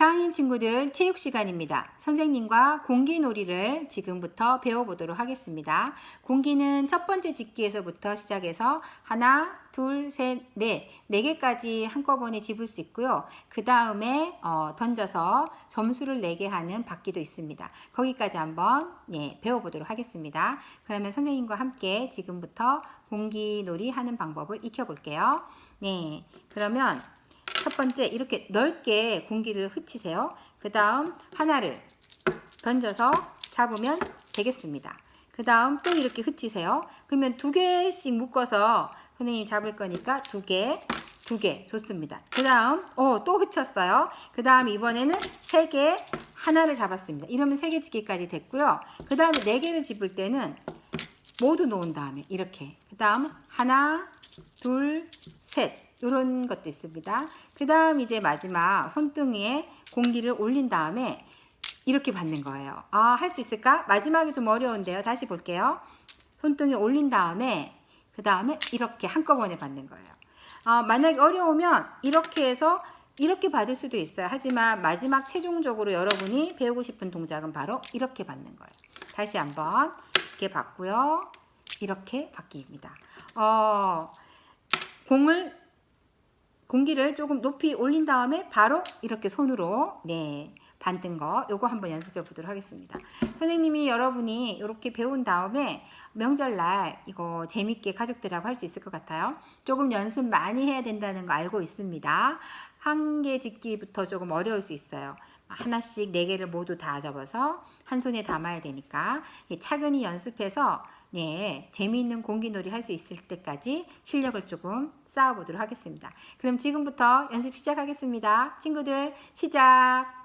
4학년 친구들 체육 시간입니다. 선생님과 공기놀이를 지금부터 배워보도록 하겠습니다. 공기는 첫 번째 집기에서부터 시작해서 하나, 둘, 셋, 넷, 네 개까지 한꺼번에 집을 수 있고요. 그 다음에 어, 던져서 점수를 내게 하는 바퀴도 있습니다. 거기까지 한번 예, 배워보도록 하겠습니다. 그러면 선생님과 함께 지금부터 공기놀이 하는 방법을 익혀볼게요. 네, 그러면 첫 번째 이렇게 넓게 공기를 흩치세요. 그 다음 하나를 던져서 잡으면 되겠습니다. 그 다음 또 이렇게 흩치세요. 그러면 두 개씩 묶어서 선생님 잡을 거니까 두 개, 두 개 좋습니다. 그 다음 어, 또 흩쳤어요. 그 다음 이번에는 세 개, 하나를 잡았습니다. 이러면 세 개 집기까지 됐고요. 그 다음에 네 개를 집을 때는 모두 놓은 다음에 이렇게 그 다음 하나 둘 셋 이런 것도 있습니다 그 다음 이제 마지막 손등에 공기를 올린 다음에 이렇게 받는 거예요 아 할 수 있을까 마지막이 좀 어려운데요 다시 볼게요 손등에 올린 다음에 그 다음에 이렇게 한꺼번에 받는 거예요 아, 만약에 어려우면 이렇게 해서 이렇게 받을 수도 있어요. 하지만 마지막 최종적으로 여러분이 배우고 싶은 동작은 바로 이렇게 받는 거예요. 다시 한번 이렇게 받고요. 이렇게 받기입니다. 어, 공을 공기를 조금 높이 올린 다음에 바로 이렇게 손으로 네 받는 거 요거 한번 연습해 보도록 하겠습니다. 선생님이 여러분이 이렇게 배운 다음에 명절날 이거 재밌게 가족들하고 할 수 있을 것 같아요. 조금 연습 많이 해야 된다는 거 알고 있습니다. 한 개 짓기부터 조금 어려울 수 있어요. 하나씩 네 개를 모두 다 접어서 한 손에 담아야 되니까 예, 차근히 연습해서 네 재미있는 공기놀이 할 수 있을 때까지 실력을 조금 쌓아보도록 하겠습니다. 그럼 지금부터 연습 시작하겠습니다. 친구들 시작.